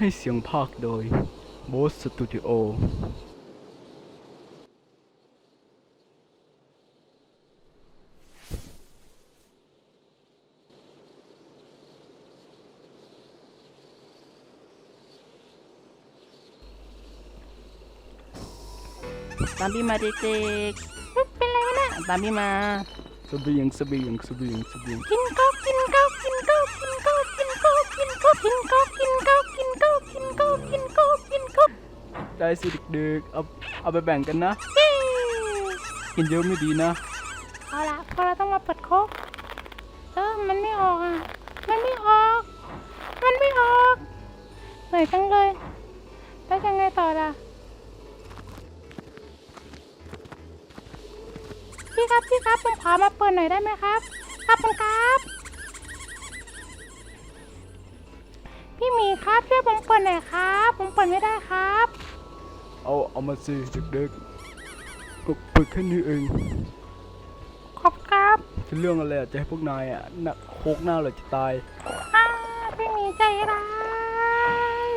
ให้เสียงภาคโดย b o s Studio ตามพี่มาเด็กๆเป็นไรวะเนี่ยตามพี่มาสเบียงสเบียงสเบียงสเบียงกินก็กินก็กินก็ ได้สิเด็กๆเอาเอาไปแบ่งกันนะเย้กินเยอะไม่ดีนะ เอาละพอเราต้องมาเปิดโคกเออมันไม่ออกอะ มันไม่ออก มันไม่ออกเหนื่อยจังเลยแล้วยังไงต่อล่ะพี่ครับพี่ครับผมขอมาเปิดหน่อยได้ไหมครับ ครับผมครับพี่หมีครับช่วยผมเปิดหน่อยครับ ผมเปิดไม่ได้ครับ เอาเอามาสิเด็กๆก็เปิดแค่นี้เอง ขอบคุณครับ จะเรื่องอะไรอะจะให้พวกนายอะน่ะโคกหน้าเลยจะตาย อ้าพี่หมีใจร้าย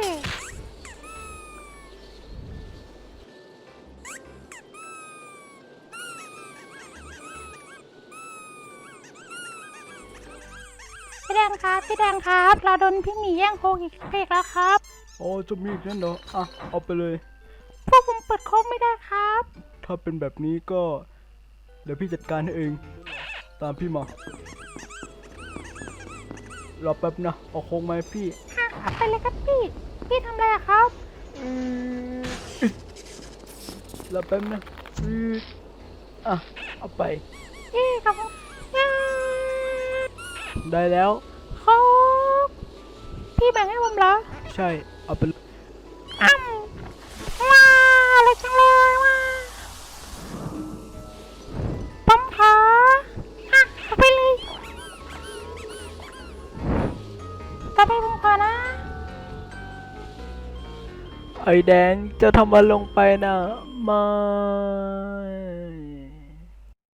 พี่แดงครับ พี่แดงครับ เราโดนพี่หมีแย่งโคกอีกเพกแล้วครับ โอ้จะมีอีกนั่นเหรอ อะ เอาไปเลย พวกผมเปิดโคกไม่ได้ครับ ถ้าเป็นแบบนี้ก็ เดี๋ยวพี่จัดการให้เอง ตามพี่มา รอแป๊บนะ เอาโค้งมาให้พี่ ค่ะเอาไปเลยครับพี่ พี่ทำอะไรอะครับรอแป๊บนะอืออะ เอาไปพี่ครับย่าได้แล้วโคกพี่แบ่งให้ผมเหรอ ใช่ เอาไปเลย จังเลยว้าผมขออะเอาไปเลย ต่อไปผมขอนะ ไอแดงจะทำอะไรลงไปนะไมา